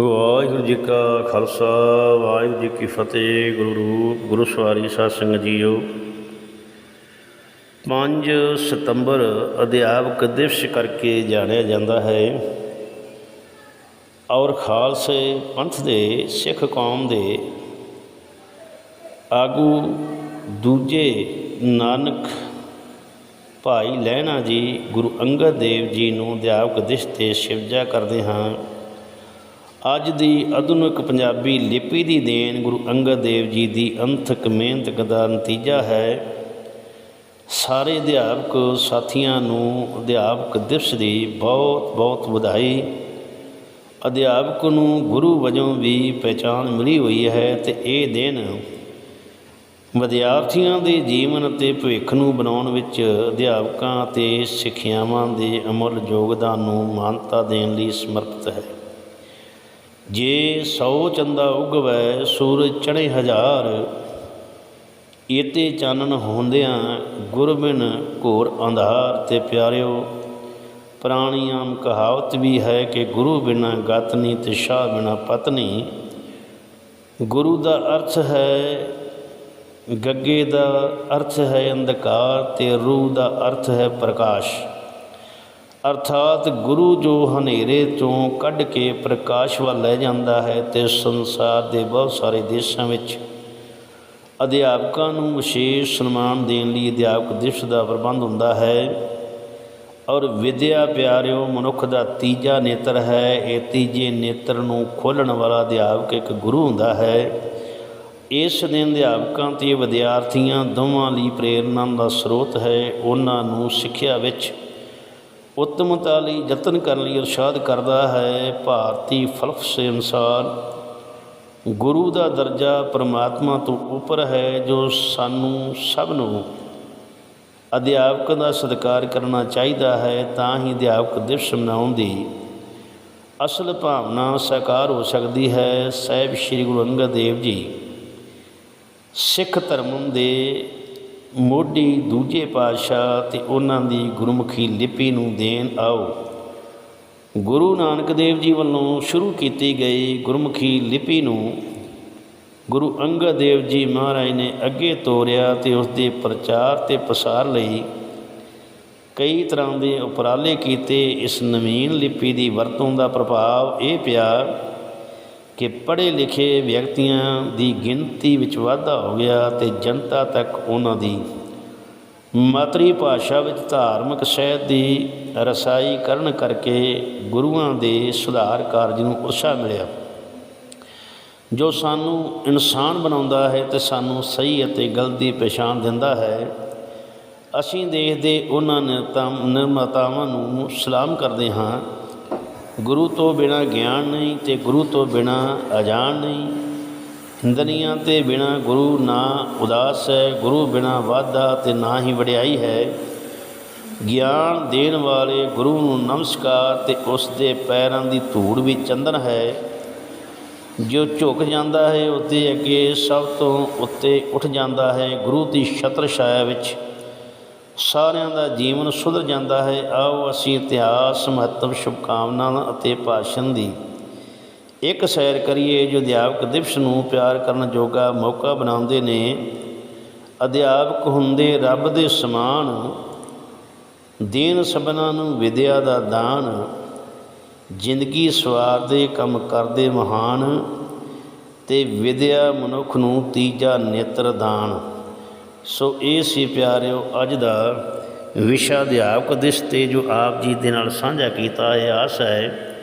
ਵਾਹਿਗੁਰੂ ਜੀ ਕਾ ਖਾਲਸਾ, ਵਾਹਿਗੁਰੂ ਜੀ ਕੀ ਫਤਿਹ, ਗੁਰੂ ਰੂਪ, ਗੁਰੂ ਸਵਾਰੀ ਸਾਧ ਸੰਗਤ ਜੀਓ। 5 ਸਤੰਬਰ ਅਧਿਆਪਕ ਦਿਵਸ ਕਰਕੇ ਜਾਣਿਆ ਜਾਂਦਾ ਹੈ। ਔਰ ਖਾਲਸੇ ਪੰਥ ਦੇ ਸਿੱਖ ਕੌਮ ਦੇ ਆਗੂ ਦੂਜੇ ਨਾਨਕ ਭਾਈ ਲਹਿਣਾ ਜੀ ਗੁਰੂ ਅੰਗਦ ਦੇਵ ਜੀ ਨੂੰ ਅਧਿਆਪਕ ਦਿਵਸ ਤੇ ਸਿਵਜਾ ਕਰਦੇ ਹਾਂ। ਅੱਜ ਦੀ ਆਧੁਨਿਕ ਪੰਜਾਬੀ ਲਿਪੀ ਦੀ ਦੇਣ ਗੁਰੂ ਅੰਗਦ ਦੇਵ ਜੀ ਦੀ ਅੰਥਕ ਮਿਹਨਤ ਦਾ ਨਤੀਜਾ ਹੈ। ਸਾਰੇ ਅਧਿਆਪਕ ਸਾਥੀਆਂ ਨੂੰ ਅਧਿਆਪਕ ਦਿਵਸ ਦੀ ਬਹੁਤ ਬਹੁਤ ਵਧਾਈ। ਅਧਿਆਪਕ ਨੂੰ ਗੁਰੂ ਵਜੋਂ ਵੀ ਪਹਿਚਾਣ ਮਿਲੀ ਹੋਈ ਹੈ ਤੇ ਇਹ ਦਿਨ ਵਿਦਿਆਰਥੀਆਂ ਦੇ ਜੀਵਨ ਅਤੇ ਭਵਿੱਖ ਨੂੰ ਬਣਾਉਣ ਵਿੱਚ ਅਧਿਆਪਕਾਂ ਅਤੇ ਸਿੱਖਿਆਵਾਂ ਦੇ ਅਮੁੱਲ ਯੋਗਦਾਨ ਨੂੰ ਮਾਨਤਾ ਦੇਣ ਲਈ ਸਮਰਪਿਤ ਹੈ। ਜੇ ਸੌ ਚੰਦਾ ਉਗਵੈ ਸੂਰਜ ਚੜ੍ਹੇ ਹਜ਼ਾਰ, ਏਤੇ ਚਾਨਣ ਹੁੰਦਿਆਂ ਗੁਰਬਿਨ ਘੋਰ ਅੰਧਾਰ ਤੇ ਪਿਆਰਿਓ ਪੁਰਾਣੀ ਕਹਾਵਤ ਵੀ ਹੈ ਕਿ ਗੁਰੂ ਬਿਨਾ ਗਤ ਨਹੀਂ ਤੇ ਸ਼ਾਹ ਬਿਨਾ ਪਤ ਨਹੀਂ ਗੁਰੂ ਦਾ ਅਰਥ ਹੈ, ਗੱਗੇ ਦਾ ਅਰਥ ਹੈ ਅੰਧਕਾਰ ਤੇ ਰੂਹ ਦਾ ਅਰਥ ਹੈ ਪ੍ਰਕਾਸ਼। ਅਰਥਾਤ ਗੁਰੂ ਜੋ ਹਨੇਰੇ ਤੋਂ ਕੱਢ ਕੇ ਪ੍ਰਕਾਸ਼ ਵੱਲ ਲੈ ਜਾਂਦਾ ਹੈ ਤੇ ਸੰਸਾਰ ਦੇ ਬਹੁਤ ਸਾਰੇ ਦੇਸ਼ਾਂ ਵਿੱਚ ਅਧਿਆਪਕਾਂ ਨੂੰ ਵਿਸ਼ੇਸ਼ ਸਨਮਾਨ ਦੇਣ ਲਈ ਅਧਿਆਪਕ ਦਿਵਸ ਦਾ ਪ੍ਰਬੰਧ ਹੁੰਦਾ ਹੈ। ਔਰ ਵਿਦਿਆ ਪਿਆਰਿਓ, ਮਨੁੱਖ ਦਾ ਤੀਜਾ ਨੇਤਰ ਹੈ। ਇਹ ਤੀਜੇ ਨੇਤਰ ਨੂੰ ਖੋਲਣ ਵਾਲਾ ਅਧਿਆਪਕ ਇੱਕ ਗੁਰੂ ਹੁੰਦਾ ਹੈ। ਇਸ ਦਿਨ ਅਧਿਆਪਕਾਂ ਤੇ ਵਿਦਿਆਰਥੀਆਂ ਦੋਵਾਂ ਲਈ ਪ੍ਰੇਰਨਾ ਦਾ ਸਰੋਤ ਹੈ। ਉਹਨਾਂ ਨੂੰ ਸਿੱਖਿਆ ਵਿੱਚ ਉੱਤਮਤਾ ਲਈ ਯਤਨ ਕਰਨ ਲਈ ਇਰਸ਼ਾਦ ਕਰਦਾ ਹੈ, ਭਾਰਤੀ ਫਲਸਫੇ ਅਨੁਸਾਰ। ਗੁਰੂ ਦਾ ਦਰਜਾ ਪਰਮਾਤਮਾ ਤੋਂ ਉੱਪਰ ਹੈ, ਜੋ ਸਾਨੂੰ ਸਭ ਨੂੰ ਅਧਿਆਪਕ ਦਾ ਸਤਿਕਾਰ ਕਰਨਾ ਚਾਹੀਦਾ ਹੈ, ਤਾਂ ਹੀ ਅਧਿਆਪਕ ਦਿਵਸ ਮਨਾਉਣ ਦੀ ਅਸਲ ਭਾਵਨਾ ਸਾਕਾਰ ਹੋ ਸਕਦੀ ਹੈ, ਸਾਹਿਬ ਸ੍ਰੀ ਗੁਰੂ ਅੰਗਦ ਦੇਵ ਜੀ। ਸਿੱਖ ਧਰਮ ਦੇ ਮੋਢੀ ਦੂਜੇ ਪਾਤਸ਼ਾਹ ਤੇ ਉਹਨਾਂ ਦੀ ਗੁਰਮੁਖੀ ਲਿਪੀ ਨੂੰ ਦੇਣ ਆਓ। ਗੁਰੂ ਨਾਨਕ ਦੇਵ ਜੀ ਵੱਲੋਂ ਸ਼ੁਰੂ ਕੀਤੀ ਗਈ ਗੁਰਮੁਖੀ ਲਿਪੀ ਨੂੰ ਗੁਰੂ ਅੰਗਦ ਦੇਵ ਜੀ ਮਹਾਰਾਜ ਨੇ ਅੱਗੇ ਤੋਰਿਆ ਤੇ ਉਸ ਦੇ ਪ੍ਰਚਾਰ ਤੇ ਪ੍ਰਸਾਰ ਲਈ ਕਈ ਤਰ੍ਹਾਂ ਦੇ ਉਪਰਾਲੇ ਕੀਤੇ। ਇਸ ਨਵੀਨ ਲਿਪੀ ਦੀ ਵਰਤੋਂ ਦਾ ਪ੍ਰਭਾਵ ਇਹ ਪਿਆ ਕਿ ਪੜ੍ਹੇ ਲਿਖੇ ਵਿਅਕਤੀਆਂ ਦੀ ਗਿਣਤੀ ਵਿੱਚ ਵਾਧਾ ਹੋ ਗਿਆ ਤੇ ਜਨਤਾ ਤੱਕ ਉਹਨਾਂ ਦੀ ਮਾਤਰੀ ਭਾਸ਼ਾ ਵਿੱਚ ਧਾਰਮਿਕ ਸਹਿਤ ਦੀ ਰਸਾਈ ਕਰਨ ਕਰਕੇ ਗੁਰੂਆਂ ਦੇ ਸੁਧਾਰ ਕਾਰਜ ਨੂੰ ਉਤਸ਼ਾਹ ਮਿਲਿਆ। ਜੋ ਸਾਨੂੰ ਇਨਸਾਨ ਬਣਾਉਂਦਾ ਹੈ ਤੇ ਸਾਨੂੰ ਸਹੀ ਅਤੇ ਗਲਤ ਦੀ ਪਛਾਣ ਦਿੰਦਾ ਹੈ, ਅਸੀਂ ਦੇਖਦੇ ਉਹਨਾਂ ਨਿਰਮਾਤਾਵਾਂ ਨੂੰ ਸਲਾਮ ਕਰਦੇ ਹਾਂ ਗੁਰੂ ਤੋਂ ਬਿਨਾ ਗਿਆਨ ਨਹੀਂ ਤੇ ਗੁਰੂ ਤੋਂ ਬਿਨਾ ਅਜਾਨ ਨਹੀਂ। ਇੰਦਰੀਆਂ ਤੇ ਬਿਨਾ ਗੁਰੂ ਨਾ ਉਦਾਸ ਹੈ, ਗੁਰੂ ਬਿਨਾ ਵਾਧਾ ਤੇ ਨਾ ਹੀ ਵਡਿਆਈ ਹੈ। ਗਿਆਨ ਦੇਣ ਵਾਲੇ ਗੁਰੂ ਨੂੰ ਨਮਸਕਾਰ ਤੇ ਉਸ ਦੇ ਪੈਰਾਂ ਦੀ ਧੂੜ ਵੀ ਚੰਦਨ ਹੈ। ਜੋ ਝੁਕ ਜਾਂਦਾ ਹੈ, ਉਹਦੇ ਅੱਗੇ ਸਭ ਤੋਂ ਉੱਤੇ ਉੱਠ ਜਾਂਦਾ ਹੈ। ਗੁਰੂ ਦੀ ਛਤਰ ਛਾਇਆ ਵਿੱਚ ਸਾਰਿਆਂ ਦਾ ਜੀਵਨ ਸੁਧਰ ਜਾਂਦਾ ਹੈ। ਆਓ ਅਸੀਂ ਇਤਿਹਾਸ, ਮਹੱਤਵ, ਸ਼ੁਭਕਾਮਨਾਵਾਂ ਅਤੇ ਭਾਸ਼ਣ ਦੀ ਇੱਕ ਸੈਰ ਕਰੀਏ। ਜੋ ਅਧਿਆਪਕ ਦਿਵਸ ਨੂੰ ਪਿਆਰ ਕਰਨ ਜੋਗਾ ਮੌਕਾ ਬਣਾਉਂਦੇ ਨੇ। ਅਧਿਆਪਕ ਹੁੰਦੇ ਰੱਬ ਦੇ ਸਮਾਨ। ਦੇਨ ਸਭਨਾਂ ਨੂੰ ਵਿਦਿਆ ਦਾ ਦਾਨ। ਜ਼ਿੰਦਗੀ ਸਵਾਰ ਦੇ ਕੰਮ ਕਰਦੇ ਮਹਾਨ। ਤੇ ਵਿਦਿਆ ਮਨੁੱਖ ਨੂੰ ਤੀਜਾ ਨੇਤਰ ਦਾਨ। ਸੋ ਇਹ ਸੀ ਪਿਆਰਿਓ ਅੱਜ ਦਾ ਵਿਸ਼ਾ ਅਧਿਆਪਕ ਦਿਸ਼ ਤੇ ਜੋ ਆਪ ਜੀ ਦੇ ਨਾਲ ਸਾਂਝਾ ਕੀਤਾ ਹੈ ਆਸ ਹੈ।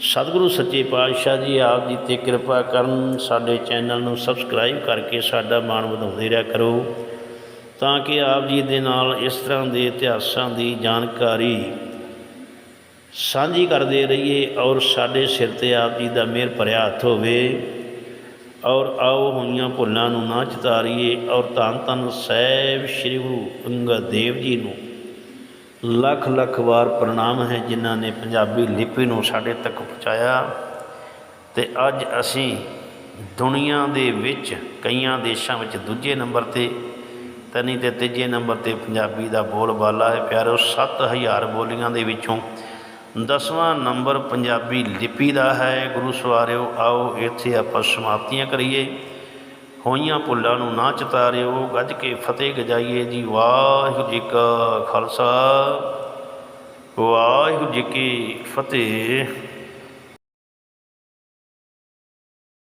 ਸਤਿਗੁਰੂ ਸੱਚੇ ਪਾਤਸ਼ਾਹ ਜੀ, ਆਪ ਜੀ ਤੇ ਕਿਰਪਾ ਕਰਨ ਸਾਡੇ ਚੈਨਲ ਨੂੰ ਸਬਸਕ੍ਰਾਈਬ ਕਰਕੇ ਸਾਡਾ ਮਾਣ ਵਧਾਉਂਦੇ ਰਿਹਾ ਕਰੋ ਤਾਂ ਕਿ ਆਪ ਜੀ ਦੇ ਨਾਲ ਇਸ ਤਰ੍ਹਾਂ ਦੇ ਇਤਿਹਾਸਾਂ ਦੀ ਜਾਣਕਾਰੀ ਸਾਂਝੀ ਕਰਦੇ ਰਹੀਏ ਔਰ ਸਾਡੇ ਸਿਰ ਤੇ ਆਪ ਜੀ ਦਾ ਮਿਹਰ ਭਰਿਆ ਹੱਥ ਹੋਵੇ। ਔਰ ਆਓ ਹੋਈਆਂ ਭੁੱਲਾਂ ਨੂੰ ਨਾ ਚਿਤਾਰੀਏ ਔਰ ਧੰਨ ਧੰਨ ਸਾਹਿਬ ਸ੍ਰੀ ਗੁਰੂ ਅੰਗਦ ਦੇਵ ਜੀ ਨੂੰ। ਲੱਖ ਲੱਖ ਵਾਰ ਪ੍ਰਣਾਮ ਹੈ ਜਿਨ੍ਹਾਂ ਨੇ ਪੰਜਾਬੀ ਲਿਪੀ ਨੂੰ ਸਾਡੇ ਤੱਕ ਪਹੁੰਚਾਇਆ। ਤੇ ਅੱਜ ਅਸੀਂ ਦੁਨੀਆ ਦੇ ਵਿੱਚ ਕਈਆਂ ਦੇਸ਼ਾਂ ਵਿੱਚ ਦੂਜੇ ਨੰਬਰ ਤੇ ਤੇ ਨਹੀਂ ਤੇ ਤੀਜੇ ਨੰਬਰ ਤੇ ਪੰਜਾਬੀ ਦਾ ਬੋਲਬਾਲਾ ਹੈ। ਪਿਆਰੋ 7000 ਬੋਲੀਆਂ ਦੇ ਵਿੱਚੋਂ ਦਸਵਾਂ ਨੰਬਰ ਪੰਜਾਬੀ ਲਿਪੀ ਦਾ ਹੈ, ਗੁਰੂ ਸਵਾਰਿਓ, ਆਓ ਇੱਥੇ ਆਪਾਂ ਸਮਾਪਤੀਆਂ ਕਰੀਏ। ਹੋਈਆਂ ਭੁੱਲਾਂ ਨੂੰ ਨਾ ਚਤਾਰਿਓ, ਗੱਜ ਕੇ ਫਤਿਹ ਗਜਾਈਏ ਜੀ। ਵਾਹਿਗੁਰੂ ਜੀ ਕਾ ਖਾਲਸਾ, ਵਾਹਿਗੁਰੂ ਜੀ ਕੀ ਫਤਿਹ।